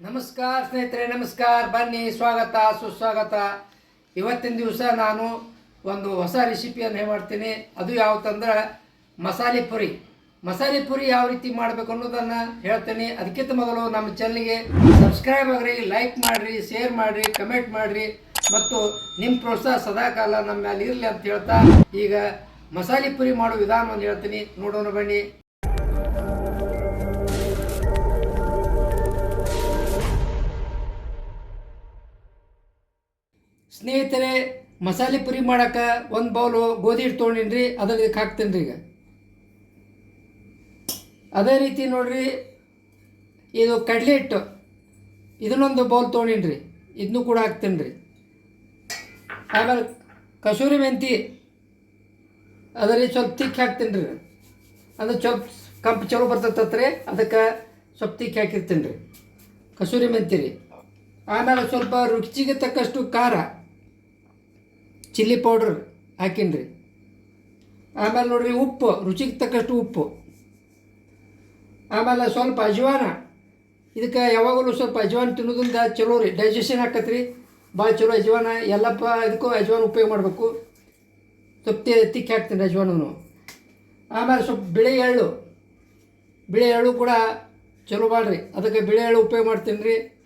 ನಮಸ್ಕಾರ ಸ್ನೇಹಿತರೆ, ನಮಸ್ಕಾರ. ಬನ್ನಿ, ಸ್ವಾಗತ, ಸುಸ್ವಾಗತ. ಇವತ್ತಿನ ದಿವಸ ನಾನು ಒಂದು ಹೊಸ ರೆಸಿಪಿಯನ್ನು ಮಾಡ್ತೀನಿ, ಅದು ಯಾವತ್ತಂದ್ರೆ ಮಸಾಲೆ ಪುರಿ. ಮಸಾಲೆ ಪುರಿ ಯಾವ ರೀತಿ ಮಾಡಬೇಕು ಅನ್ನೋದನ್ನು ಹೇಳ್ತೀನಿ. ಅದಕ್ಕಿಂತ ಮೊದಲು ನಮ್ಮ ಚಾನಲ್ಗೆ ಸಬ್ಸ್ಕ್ರೈಬ್ ಆಗ್ರಿ ಲೈಕ್ ಮಾಡಿರಿ ಶೇರ್ ಮಾಡಿರಿ ಕಮೆಂಟ್ ಮಾಡಿರಿ. ಮತ್ತು ನಿಮ್ಮ ಪ್ರೋತ್ಸಾಹ ಸದಾಕಾಲ ನಮ್ಮ ಮೇಲೆ ಇರಲಿ ಅಂತ ಹೇಳ್ತಾ ಈಗ ಮಸಾಲೆ ಪುರಿ ಮಾಡೋ ವಿಧಾನವನ್ನು ಹೇಳ್ತೀನಿ. ನೋಡೋಣ ಬನ್ನಿ. ಸ್ನೇಹಿತರೆ, ಮಸಾಲೆ ಪುರಿ ಮಾಡೋಕೆ ಒಂದು ಬೌಲು ಗೋಧಿ ಹಿಟ್ಟು ತೊಗೊಂಡಿನಿ ರೀ ಅದಕ್ಕೆ ಹಾಕ್ತೀನಿ ರೀ ಈಗ. ಅದೇ ರೀತಿ ನೋಡಿರಿ, ಇದು ಕಡಲೆ ಹಿಟ್ಟು, ಇದನ್ನೊಂದು ಬೌಲ್ ತೊಗೊಂಡಿನಿ ರೀ ಇದನ್ನು ಕೂಡ ಹಾಕ್ತೀನಿ ರೀ ಆಮೇಲೆ ಕಸೂರಿ ಮೆಂತಿ, ಅದರಲ್ಲಿ ಸ್ವಲ್ಪ ತಿಕ್ಕಿ ಹಾಕ್ತೀನಿ ರೀ ಅದು ಸ್ವಲ್ಪ ಕಂಪು ಚಲೋ ಬರ್ತೈತತ್ರಿ, ಅದಕ್ಕೆ ಸ್ವಲ್ಪ ತಿಕ್ಕಿ ಹಾಕಿರ್ತೀನಿ ರೀ ಕಸೂರಿ ಮೆಂತಿ ರೀ. ಆಮೇಲೆ ಸ್ವಲ್ಪ ರುಚಿಗೆ ತಕ್ಕಷ್ಟು ಖಾರ. ಚಿಲ್ಲಿ ಪೌಡ್ರ್ ಹಾಕೀನಿ ರೀ. ಆಮೇಲೆ ನೋಡ್ರಿ ಉಪ್ಪು, ರುಚಿಗೆ ತಕ್ಕಷ್ಟು ಉಪ್ಪು. ಆಮೇಲೆ ಸ್ವಲ್ಪ ಅಜ್ವಾನ. ಇದಕ್ಕೆ ಯಾವಾಗಲೂ ಸ್ವಲ್ಪ ಅಜ್ವಾನ ತಿನ್ನೋದ್ರಿಂದ ಚಲೋ ರೀ. ಡೈಜೆಷನ್ ಆಕತ್ರಿ. ಭಾಳ ಚಲೋ ಅಜ್ವಾನ. ಎಲ್ಲಪ್ಪ ಇದಕ್ಕೂ ಅಜ್ವಾನ ಉಪಯೋಗ ಮಾಡಬೇಕು. ಸ್ವಲ್ಪ ತಿಕ್ಕಿ ಹಾಕ್ತೀನಿ ಅಜ್ವಾನನು. ಆಮೇಲೆ ಸ್ವಲ್ಪ ಬಿಳಿ ಎಳ್ಳು. ಬಿಳಿ ಎಳ್ಳು ಕೂಡ ಚಲೋ ಮಾಡ್ರಿ. ಅದಕ್ಕೆ ಬಿಳಿ ಎಳ್ಳು ಉಪಯೋಗ ಮಾಡ್ತೀನಿ ರೀ.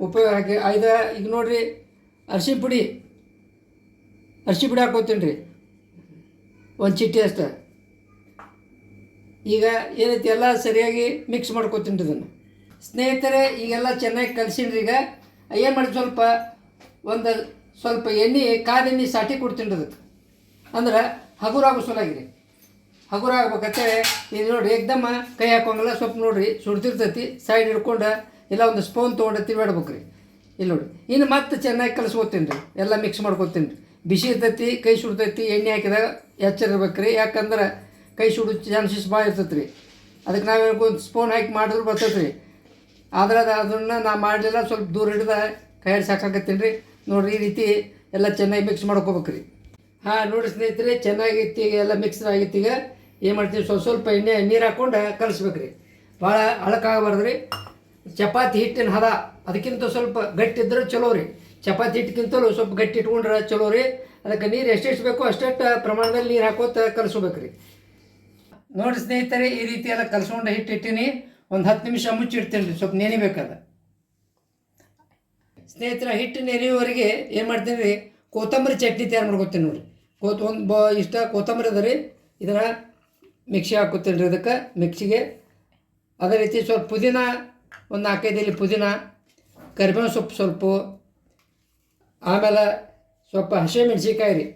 ಉಪಯೋಗ ಹಾಕಿ ಈಗ ನೋಡಿರಿ ಅರಿಶಿನ ಪುಡಿ. ಅರಿಶಿ ಬಿಡ ಹಾಕೋತೀನಿ ರೀ. ಒಂದು ಚಿಟ್ಟಿ ಅಷ್ಟೆ. ಈಗ ಏನೈತಿ, ಎಲ್ಲ ಸರಿಯಾಗಿ ಮಿಕ್ಸ್ ಮಾಡ್ಕೋತೀನಿ ಇದನ್ನು. ಸ್ನೇಹಿತರೆ, ಈಗೆಲ್ಲ ಚೆನ್ನಾಗಿ ಕಲಸಿನ್ರಿ ಈಗ. ಏನು ಮಾಡಿ ಸ್ವಲ್ಪ, ಒಂದು ಸ್ವಲ್ಪ ಎಣ್ಣೆ ಕಾದ ಎಣ್ಣೆ ಸಾಟಿ ಕೊಡ್ತೀನಿ ಅದಕ್ಕೆ. ಅಂದ್ರೆ ಹಗುರಾಗೋ ಸೊಲಾಗಿ ರೀ. ಹಗುರ ಆಗ್ಬೇಕಂತೇಳಿ ಇದು ನೋಡಿರಿ ಏಕ್ದಮ್ಮ ಕೈ ಹಾಕೋಂಗಲ್ಲ, ಸ್ವಲ್ಪ ನೋಡಿರಿ ಸುಡ್ತಿರ್ತೈತಿ ಸೈಡ್ ಹಿಡ್ಕೊಂಡು ಇಲ್ಲ ಒಂದು ಸ್ಪೂನ್ ತೊಗೊಂಡು ರೀ ಇಲ್ಲಿ ನೋಡಿ ಇನ್ನು ಮತ್ತೆ ಚೆನ್ನಾಗಿ ಕಲಿಸ್ಕೊತೀನಿ ರೀ, ಎಲ್ಲ ಮಿಕ್ಸ್ ಮಾಡ್ಕೊತೀನಿ ರೀ. ಬಿಸಿ ಇರ್ತೈತಿ, ಕೈ ಸುಡ್ತೈತಿ, ಎಣ್ಣೆ ಹಾಕಿದಾಗ ಎಚ್ಚರ ಇರ್ಬೇಕು ರೀ ಯಾಕಂದ್ರೆ ಕೈ ಸುಡು ಚಾನ್ಸಸ್ ಭಾಳ ಇರ್ತೈತೆ ರೀ ಅದಕ್ಕೆ ನಾವು ಒಂದು ಸ್ಪೂನ್ ಹಾಕಿ ಮಾಡಿದ್ರು ಬರ್ತೈತೆ ರೀ ಆದ್ರೆ ಅದು ಅದನ್ನು ನಾ ಮಾಡಲಿಲ್ಲ, ಸ್ವಲ್ಪ ದೂರ ಹಿಡಿದ ಕೈ ಸಾಕಾಕತ್ತೀನಿ ರೀ ನೋಡಿರಿ, ಈ ರೀತಿ ಎಲ್ಲ ಚೆನ್ನಾಗಿ ಮಿಕ್ಸ್ ಮಾಡ್ಕೋಬೇಕು ರೀ ಹಾಂ, ನೋಡಿ ಸ್ನೇಹಿತರೆ ಚೆನ್ನಾಗಿತ್ತು ಈಗ ಎಲ್ಲ ಮಿಕ್ಸ್ ಆಗಿತ್ತು ಈಗ ಏನು ಮಾಡ್ತೀವಿ, ಸ್ವಲ್ಪ ಸ್ವಲ್ಪ ಎಣ್ಣೆ, ನೀರು ಹಾಕ್ಕೊಂಡು ಕಲಿಸ್ಬೇಕು ರೀ ಭಾಳ ಅಳಕಾಗಬಾರ್ದು ರೀ ಚಪಾತಿ ಹಿಟ್ಟಿನ ಹದ, ಅದಕ್ಕಿಂತ ಸ್ವಲ್ಪ ಗಟ್ಟಿ ಇದ್ರೆ ಚಲೋ ರೀ ಚಪಾತಿ ಹಿಟ್ಟಿಗಿಂತಲೂ ಸ್ವಲ್ಪ ಗಟ್ಟಿ ಇಟ್ಕೊಂಡ್ರೆ ಚಲೋ ರೀ. ಅದಕ್ಕೆ ನೀರು ಎಷ್ಟೆಷ್ಟು ಬೇಕೋ ಅಷ್ಟೆಷ್ಟು ಪ್ರಮಾಣದಲ್ಲಿ ನೀರು ಹಾಕೋತ ಕಲಸ್ಬೇಕು ರೀ. ನೋಡಿ ಸ್ನೇಹಿತರೆ, ಈ ರೀತಿ ಎಲ್ಲ ಕಲಸ್ಕೊಂಡು ಹಿಟ್ಟು ಇಟ್ಟಿನಿ. ಒಂದು ಹತ್ತು ನಿಮಿಷ ಮುಚ್ಚಿಡ್ತೀನಿ ರೀ, ಸ್ವಲ್ಪ ನೆನಿಬೇಕದ ಸ್ನೇಹಿತರ ಹಿಟ್ಟು ನೆನೆಯುವವರೆಗೆ ಏನು ಮಾಡ್ತೀನಿ ರೀ, ಕೊತ್ತಂಬರಿ ಚಟ್ನಿ ತಯಾರು ಮಾಡ್ಕೊತೀನಿ ನೋಡಿರಿ. ಕೋತ್ ಒಂದು ಬ, ಇಷ್ಟ ಕೊತ್ತಂಬರಿ ಅದ ರೀ, ಇದನ್ನು ಮಿಕ್ಸಿ ಹಾಕೋತೀನಿ ರೀ ಅದಕ್ಕೆ, ಮಿಕ್ಸಿಗೆ. ಅದೇ ರೀತಿ ಸ್ವಲ್ಪ ಪುದೀನ, ಒಂದು ನಾಲ್ಕೈದು ಇಲ್ಲಿ ಪುದೀನ ಕರಿಬೇವು ಸೊಪ್ಪು ಸ್ವಲ್ಪ ಆಮೇಲೆ ಸ್ವಲ್ಪ ಹಸಿಮೆಣ್ಸಿಕಾಯಿ ರೀ.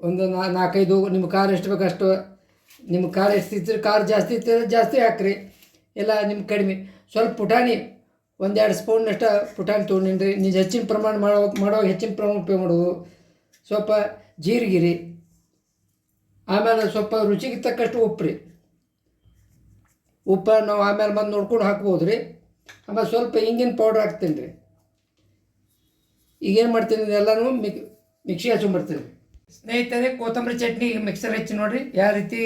ಒಂದು ನಾಲ್ಕೈದು ನಿಮ್ಮ ಖಾರ ಎಷ್ಟು ಬೇಕು ಅಷ್ಟು ನಿಮ್ಮ ಖಾರ ಎಷ್ಟು ಇತ್ತು ಖಾರ ಜಾಸ್ತಿ ಇತ್ತು ಜಾಸ್ತಿ ಹಾಕ್ರಿ. ಇಲ್ಲ ನಿಮ್ಮ ಕಡಿಮೆ. ಸ್ವಲ್ಪ ಪುಟಾಣಿ, ಒಂದೆರಡು ಸ್ಪೂನ್ನಷ್ಟು ಪುಟಾಣಿ ತೊಗೊಂಡಿನಿ ರೀ. ನೀವು ಹೆಚ್ಚಿನ ಪ್ರಮಾಣ ಮಾಡೋ ಮಾಡೋ ಹೆಚ್ಚಿನ ಪ್ರಮಾಣ ಉಪಯೋಗ ಮಾಡೋದು ಸ್ವಲ್ಪ ಜೀರಿಗೆ ರೀ. ಆಮೇಲೆ ಸ್ವಲ್ಪ ರುಚಿಗೆ ತಕ್ಕಷ್ಟು ಉಪ್ಪು ರೀ. ಉಪ್ಪು ನಾವು ಆಮೇಲೆ ಬಂದು ನೋಡ್ಕೊಂಡು ಹಾಕ್ಬೋದು ರೀ. ಆಮೇಲೆ ಸ್ವಲ್ಪ ಇಂಗಿನ ಪೌಡ್ರ್ ಹಾಕ್ತೀನಿ ರೀ. ಈಗೇನು ಮಾಡ್ತೀನಿ ಇದೆಲ್ಲನೂ ಮಿಕ್ ಮಿಕ್ಸಿ ಹಚ್ಕೊಂಡ್ಬರ್ತೀನಿ. ಸ್ನೇಹಿತರೆ ಕೊತ್ತಂಬರಿ ಚಟ್ನಿ ಮಿಕ್ಸರ್ ಹಚ್ಚಿ ನೋಡಿರಿ ಯಾವ ರೀತಿ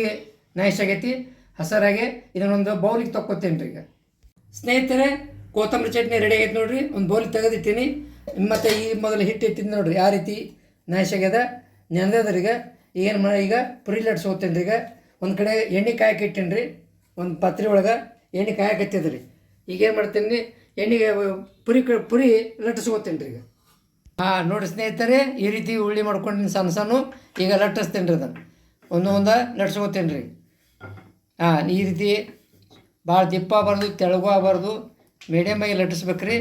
ನೈಸ್ ಆಗೈತಿ ಹಸರಾಗೆ ಇದನ್ನೊಂದು ಬೌಲಿಗೆ ತಕ್ಕೋತೀನಿ ರೀ ಈಗ. ಸ್ನೇಹಿತರೆ ಕೊತ್ತಂಬರಿ ಚಟ್ನಿ ರೆಡಿ ಆಗೈತೆ ನೋಡಿರಿ ಒಂದು ಬೌಲಿಗೆ ತೆಗೆದಿಟ್ಟೀನಿ. ಮತ್ತು ಈ ಮೊದಲು ಹಿಟ್ಟು ಇಟ್ಟಿದ್ದು ನೋಡಿರಿ ಯಾವ ರೀತಿ ನೈಸ್ ಆಗ್ಯದ. ನೆನೆದ್ರಿ ಈಗ. ಏನು ಮಾಡಿ ಈಗ ಪುರಿ ರೀ ಈಗ. ಒಂದು ಕಡೆ ಎಣ್ಣೆ ಕಾಯಕ್ಕೆ ಇಟ್ಟೀನಿ ರೀ ಒಂದು ಪಾತ್ರೆ ಒಳಗೆ ಎಣ್ಣೆ ಕಾಯಕ್ಕೆ ಈಗ ಏನು ಮಾಡ್ತೀನಿ ಎಣ್ಣೆಗೆ ಪುರಿ ಕ ಪುರಿ ಲಟ್ಟಿಸ್ಕೋತೀನಿ ರೀ ಈಗ. ಹಾಂ ನೋಡಿ ಸ್ನೇಹಿತರೆ, ಈ ರೀತಿ ಉಳ್ಳಿ ಮಾಡ್ಕೊಂಡು ಸಣ್ಣ ಸಣ್ಣ, ಈಗ ಲಟ್ಟಿಸ್ತೀನಿ ರೀ ಅದನ್ನು. ಒಂದು ಒಂದು ಲಟ್ಸ್ಕೊತೀನಿ ರೀ ಹಾಂ, ಈ ರೀತಿ ಭಾಳ ದಿಪ್ಪ ಬಾರ್ದು, ತೆಳಗೂ ಆಗಬಾರ್ದು ಮೀಡಿಯಮ್ ಆಗಿ ಲಟ್ಟಿಸ್ಬೇಕು ರೀ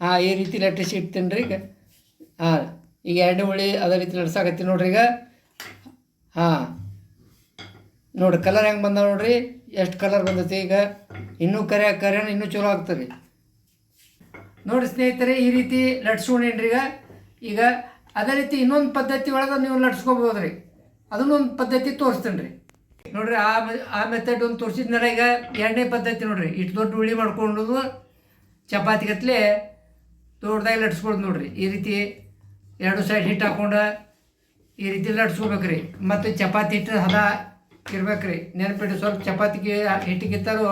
ಹಾಂ, ಈ ರೀತಿ ಲಟ್ಟಿಸಿ ಇಡ್ತೀನಿ ರೀ ಈಗ. ಹಾಂ, ಈಗ ಎರಡು ಹುಳಿ ಅದೇ ರೀತಿ ಲಟ್ಸಾಕತ್ತೀನಿ ನೋಡ್ರಿ ಈಗ. ಹಾಂ ನೋಡಿರಿ ಕಲರ್ ಹೆಂಗೆ ಬಂದ ನೋಡ್ರಿ, ಎಷ್ಟು ಕಲರ್ ಬಂದೈತಿ ಈಗ. ಇನ್ನೂ ಕರೆ ಕರೆನ ಇನ್ನೂ ಚಲೋ ಆಗ್ತದೆ. ನೋಡಿ ಸ್ನೇಹಿತರೆ, ಈ ರೀತಿ ಲಟ್ಸ್ಕೊಂಡೇನ್ರಿ ಈಗ. ಈಗ ಅದೇ ರೀತಿ ಇನ್ನೊಂದು ಪದ್ಧತಿ ಒಳಗೆ ನೀವು ಲಟ್ಸ್ಕೊಬೋದು ರೀ ಅದನ್ನೊಂದು ಪದ್ಧತಿ ತೋರಿಸ್ತೇನೆ ರೀ ನೋಡ್ರಿ, ಆ ಆ ಮೆಥಡ್ ಒಂದು ತೋರಿಸಿದ್ನಲ್ಲ, ಈಗ ಎರಡನೇ ಪದ್ಧತಿ ನೋಡ್ರಿ. ಇಷ್ಟು ದೊಡ್ಡ ಉಳಿ ಮಾಡ್ಕೊಂಡು ಚಪಾತಿ ಗತ್ಲೆ ದೊಡ್ಡದಾಗಿ ಲಟ್ಸ್ಕೊಳ್ದು ನೋಡ್ರಿ. ಈ ರೀತಿ ಎರಡು ಸೈಡ್ ಹಿಟ್ಟು ಹಾಕೊಂಡು ಈ ರೀತಿ ಲಟ್ಸ್ಕೊಬೇಕ್ರಿ. ಮತ್ತು ಚಪಾತಿ ಹಿಟ್ಟು ಹದ ಇರ್ಬೇಕ್ರಿ. ನೆನಪಿಟ್ಟು ಸ್ವಲ್ಪ ಚಪಾತಿಗೆ ಹಿಟ್ಟಿಗಿತ್ತಾರು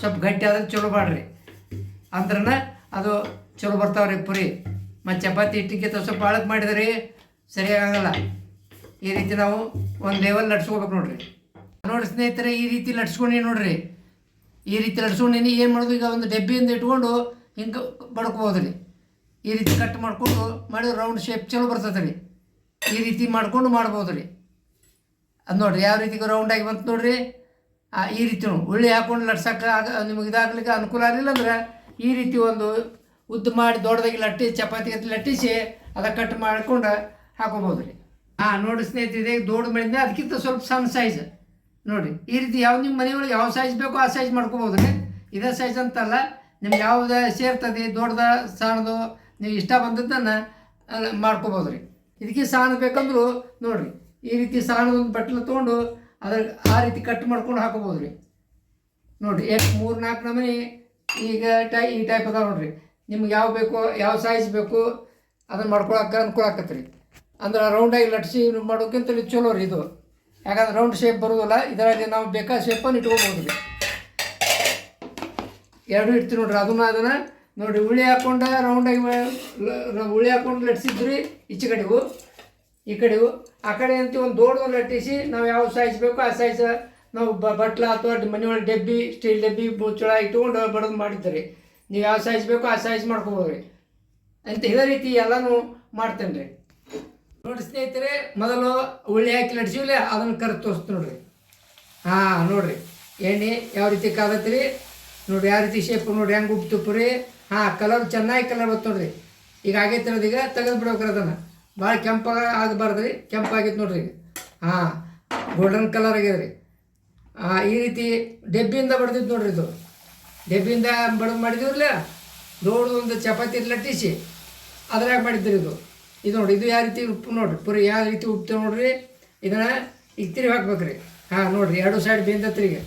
ಸ್ವಲ್ಪ ಗಟ್ಟಿ ಆದ್ರೆ ಚಲೋ ಮಾಡ್ರಿ. ಅಂದ್ರನ ಅದು ಚಲೋ ಬರ್ತಾವ್ರಿ ಪುರಿ. ಮತ್ತು ಚಪಾತಿ ಹಿಟ್ಟಿಗೆ ಸ್ವಲ್ಪ ಬಾಳಕ್ಕೆ ಮಾಡಿದ್ರಿ ಸರಿಯಾಗಲ್ಲ ಈ ರೀತಿ ನಾವು ಒಂದು ಲೆವೆಲ್ ನಡ್ಸ್ಕೋಬೇಕು ನೋಡ್ರಿ. ನೋಡಿ ಸ್ನೇಹಿತರೆ, ಈ ರೀತಿ ನಡ್ಸ್ಕೊಂಡು ನೋಡ್ರಿ. ಈ ರೀತಿ ನಡ್ಸ್ಕೊಂಡಿನಿ ಏನು ಮಾಡೋದು? ಈಗ ಒಂದು ಡಬ್ಬಿಯಿಂದ ಇಟ್ಕೊಂಡು ಹಿಂಗೆ ಬಡ್ಕೋಬೋದು ರೀ ಈ ರೀತಿ ಕಟ್ ಮಾಡಿಕೊಂಡು ಮಾಡಿ ರೌಂಡ್ ಶೇಪ್ ಚಲೋ ಬರ್ತದೆ ರೀ ಈ ರೀತಿ ಮಾಡಿಕೊಂಡು ಮಾಡ್ಬೋದು ರೀ ಅದು ನೋಡಿರಿ ಯಾವ ರೀತಿ ರೌಂಡಾಗಿ ಬಂತು ನೋಡ್ರಿ. ಈ ರೀತಿ ಉಳ್ಳಿ ಹಾಕೊಂಡು ನಡ್ಸೋಕೆ ಆಗ, ನಿಮಗೆ ಇದಾಗ್ಲಿಕ್ಕೆ ಅನುಕೂಲ ಆಗಲಿಲ್ಲ ಅಂದ್ರೆ ಈ ರೀತಿ ಒಂದು ಉದ್ದ ಮಾಡಿ ದೊಡ್ಡದಾಗಿ ಲಟ್ಟಿ ಚಪಾತಿ ಲಟ್ಟಿಸಿ, ಅದ ಕಟ್ ಮಾಡ್ಕೊಂಡು ಹಾಕೋಬೋದು ರೀ. ಹಾಂ ನೋಡಿ ಸ್ನೇಹಿತರೆ ದೊಡ್ಡ ಮಾಡಿದ್ದೆ ಅದಕ್ಕಿಂತ ಸ್ವಲ್ಪ ಸಣ್ಣ ಸೈಜ್ ನೋಡಿ, ಈ ರೀತಿ ಯಾವ ನಿಮ್ಮ ಮನೆಯೊಳಗೆ ಯಾವ ಸೈಜ್ ಬೇಕೋ ಆ ಸೈಜ್ ಮಾಡ್ಕೋಬೋದು ರೀ. ಇದೇ ಸೈಜ್ ಅಂತಲ್ಲ, ನಿಮ್ಗೆ ಯಾವ್ದು ಸೇರ್ತದೆ, ದೊಡ್ಡದ, ಸಣ್ಣದು, ನೀವು ಇಷ್ಟ ಬಂದದ್ದನ್ನು ಮಾಡ್ಕೋಬೋದು ರೀ. ಇದಕ್ಕೆ ಸಣ್ಣ ಬೇಕಂದ್ರು ನೋಡಿರಿ, ಈ ರೀತಿ ಸಣ್ಣದೊಂದು ಬಟ್ಲು ತೊಗೊಂಡು ಅದ್ರ, ಆ ರೀತಿ ಕಟ್ ಮಾಡ್ಕೊಂಡು ಹಾಕೋಬೋದು ರೀ. ನೋಡಿರಿ ಎಷ್ಟು ಮೂರು, ನಾಲ್ಕು ನಮೂನಿ ಈಗ ಟೈ, ಈ ಟೈಪ್ ಅದಾವೆ ನೋಡ್ರಿ. ನಿಮ್ಗೆ ಯಾವ ಬೇಕು, ಯಾವ ಸೈಜ್ ಬೇಕು ಅದನ್ನು ಮಾಡ್ಕೊಳಕ್ಕೆ ಅನುಕೂಲ ಆಕತ್ತೆ ರೀ ಅಂದ್ರೆ ರೌಂಡಾಗಿ ಲಟ್ಸಿ ಮಾಡೋಕ್ಕಿಂತ ಚಲೋ ರೀ ಇದು. ಯಾಕಂದ್ರೆ ರೌಂಡ್ ಶೇಪ್ ಬರೋದಿಲ್ಲ, ಇದರಲ್ಲಿ ನಾವು ಬೇಕಾದ ಶೇಪನ್ನು ಇಟ್ಕೋಬೋದು ರೀ. ಎರಡು ಇಡ್ತೀವಿ ನೋಡ್ರಿ, ಅದನ್ನ ಅದನ್ನ ನೋಡಿ ಉಳಿ ಹಾಕೊಂಡು ರೌಂಡಾಗಿ ಉಳಿ ಹಾಕೊಂಡು ಲಟ್ಸಿದ್ರಿ ಈಚೆ ಕಡೆವು ಈ ಕಡೆವು ಆ ಕಡೆ ಅಂತ ಒಂದು ದೊಡ್ಡದು ಲಟ್ಟಿಸಿ ನಾವು ಯಾವ ಸೈಜ್ ಬೇಕೋ ಆ ಸೈಜ್ ನಾವು ಬಟ್ಲ ಅಥವಾ ಮನೆಯೊಳಗೆ ಡಬ್ಬಿ ಸ್ಟೀಲ್ ಡಬ್ಬಿ ಮುಚ್ಚಳ ಇಟ್ಕೊಂಡು ಬಡದು ಮಾಡಿದ್ದಾರೆ ನೀವು ಯಾವ ಸೈಜ್ ಬೇಕೋ ಆ ಸೈಜ್ ಮಾಡ್ಕೋಬೋದು ರೀ ಅಂತ ಇದೇ ರೀತಿ ಎಲ್ಲನೂ ಮಾಡ್ತೇನೆ ರೀ. ನೋಡಿ ಸ್ನೇಹಿತರೆ, ಮೊದಲು ಉಳ್ಳಿ ಹಾಕಿ ಲಟ್ಸಿವ್ಲೆ ಅದನ್ನು ಕರೆದು ತೋರಿಸ್ತು ನೋಡ್ರಿ. ಹಾಂ, ನೋಡಿರಿ. ಎಣ್ಣೆ ಯಾವ ರೀತಿ ಕಾದತ್ರಿ ನೋಡಿರಿ, ಯಾವ ರೀತಿ ಶೇಪ್ ನೋಡಿರಿ, ಹೆಂಗೆ ಉಪ್ತುಪ್ಪು ರೀ? ಹಾಂ ಕಲರ್ ಚೆನ್ನಾಗಿ ಕಲರ್ ಬತ್ತು ನೋಡ್ರಿ. ಈಗ ಆಗೈತೆ ಅನ್ನೋದೀಗ ತೆಗೆದು ಬಿಡ್ಬೇಕ್ರಿ ಅದನ್ನು. ಭಾಳ ಕೆಂಪಾಗ ಆಗಬಾರ್ದು ರೀ, ಕೆಂಪಾಗೈತೆ ನೋಡ್ರಿ ಈಗ. ಹಾಂ ಗೋಲ್ಡನ್ ಕಲರ್ ಆಗ್ಯದ ರೀ ಈ ರೀತಿ ಡೆಬ್ಬಿಯಿಂದ ಬಡ್ದಿತ್ತು ನೋಡ್ರಿ ಇದು. ಡೆಬ್ಬಿಯಿಂದ ಬಡ್ದು ಮಾಡಿದಿವ್ರಲ್ಲ ಒಂದು ಚಪಾತಿ ಲಟ್ಟಿಸಿ ಅದ್ರಾಗ ಮಾಡಿದ್ರಿ ಇದು. ಇದು ನೋಡಿ, ಇದು ಯಾವ ರೀತಿ ಉಪ್ಪು ನೋಡಿರಿ, ಪುರಿ ಯಾವ ರೀತಿ ಉಪ್ಪು ನೋಡಿರಿ, ಇದನ್ನ ಈಗ ತಿರುಗಿ ಹಾಕ್ಬೇಕ್ರಿ. ಹಾಂ, ನೋಡಿರಿ, ಎರಡು ಸೈಡ್ ಬೆಂದತ್ರಿ ಈಗ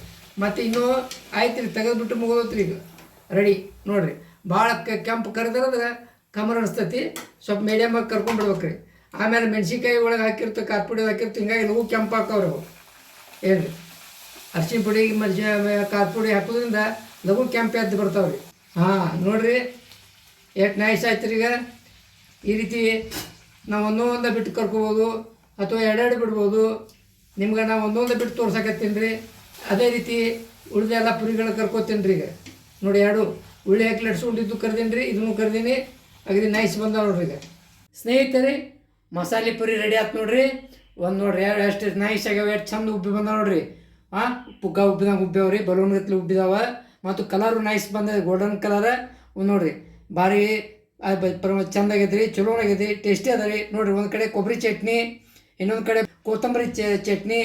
ಮತ್ತು ಇನ್ನೂ ಆಯ್ತು ರೀ ತೆಗೆದ್ಬಿಟ್ಟು ಮುಗೋದತ್ರಿ ಈಗ. ರೆಡಿ, ನೋಡಿರಿ. ಭಾಳ ಕೆಂಪು ಕರೆದ್ರೆ ಕಮರ್ ಅನಿಸ್ತತಿ, ಸ್ವಲ್ಪ ಮೀಡಿಯಮಾಗಿ ಕರ್ಕೊಂಡ್ಬಿಡ್ಬೇಕ್ರಿ ಆಮೇಲೆ ಮೆಣಸಿನ್ಕಾಯಿ ಒಳಗೆ ಹಾಕಿರ್ತ ಕಾರ್ಪುಡಿ ಹಾಕಿರ್ತ, ಹಿಂಗಾಗಿ ನೋವು ಕೆಂಪು ಹಾಕವ್ರಿ ಅವು. ರೀ ಅರ್ಶಿನ ಪುಡಿ ಮೆಣಸಿನ ಖಾರ ಪುಡಿ ಹಾಕೋದ್ರಿಂದ ಲಘು ಕೆಂಪು ಎದ್ದು ಬರ್ತಾವ್ರಿ? ಹಾಂ, ನೋಡಿರಿ. ಎಷ್ಟು ನೈಸ್ ಆಯ್ತು ಈಗ. ಈ ರೀತಿ ನಾವು ಒಂದೊಂದು ಬಿಟ್ಟು ಕರ್ಕೋಬೋದು, ಅಥವಾ ಎರಡೆರಡು ಬಿಡ್ಬೋದು. ನಿಮ್ಗೆ ನಾವು ಒಂದೊಂದು ಬಿಟ್ಟು ತೋರ್ಸಕತ್ತೀನಿ ರೀ ಅದೇ ರೀತಿ ಉಳಿದ ಎಲ್ಲ ಪುರಿಗಳು ಕರ್ಕೋತೀನಿ ರೀ ಈಗ. ನೋಡಿ ಎರಡು, ಉಳ್ಳಿ ಹಾಕಿ ಲಟ್ಸ್ಕೊಂಡಿದ್ದು ಕರ್ದೀನಿ ರೀ ಇದನ್ನು ಕರ್ದೀನಿ. ಅಗದಿ ನೈಸ್ ಬಂದಾವ ನೋಡ್ರಿ ಈಗ. ಸ್ನೇಹಿತರೆ, ಮಸಾಲೆ ಪುರಿ ರೆಡಿ ಆಯ್ತು ನೋಡ್ರಿ. ಒಂದು ನೋಡ್ರಿ ಎರಡು ಎಷ್ಟು ನೈಸ್ ಆಗ್ಯಾವ, ಎಷ್ಟು ಚಂದ ಉಬ್ಬಿ ಬಂದಾವ ನೋಡ್ರಿ. ಹಾಂ, ಪುಗ್ಗ ಉಬ್ಬಿದಂಗೆ ಉಬ್ಬ್ಯಾವ ರೀ ಬಲೂನ್ ಗತ್ಲಿ ಉಬ್ಬಿದಾವ. ಮತ್ತು ಕಲರು ನೈಸ್ ಬಂದ ಗೋಲ್ಡನ್ ಕಲರ್ ನೋಡಿರಿ, ಭಾರಿ ಚಂದ ಆಗೈತೆ ರೀ ಚಲೋ ಆಗೈತಿ ಟೇಸ್ಟಿ ಅದ ರೀ. ನೋಡ್ರಿ, ಒಂದು ಕಡೆ ಕೊಬ್ಬರಿ ಚಟ್ನಿ, ಇನ್ನೊಂದು ಕಡೆ ಕೊತ್ತಂಬರಿ ಚಟ್ನಿ,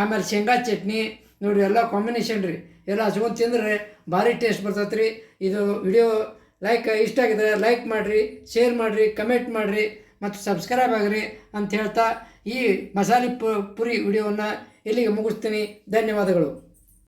ಆಮೇಲೆ ಶೇಂಗಾ ಚಟ್ನಿ, ನೋಡಿರಿ, ಎಲ್ಲ ಕಾಂಬಿನೇಷನ್ ರೀ. ಎಲ್ಲ ಹಚ್ಕೊಂಡು ತಿಂದ್ರೆ ಭಾರಿ ಟೇಸ್ಟ್ ಬರ್ತೈತೆ ಇದು ವಿಡಿಯೋ ಲೈಕ್ ಇಷ್ಟ ಆಗಿದ್ರೆ ಲೈಕ್ ಮಾಡಿರಿ ಶೇರ್ ಮಾಡಿರಿ ಕಮೆಂಟ್ ಮಾಡಿರಿ, ಮತ್ತು ಸಬ್ಸ್ಕ್ರೈಬ್ ಆಗಿರಿ ಅಂತ ಹೇಳ್ತಾ ಈ ಮಸಾಲೆ ಪುರಿ ವಿಡಿಯೋವನ್ನು ಇಲ್ಲಿಗೆ ಮುಗಿಸ್ತೀನಿ. ಧನ್ಯವಾದಗಳು.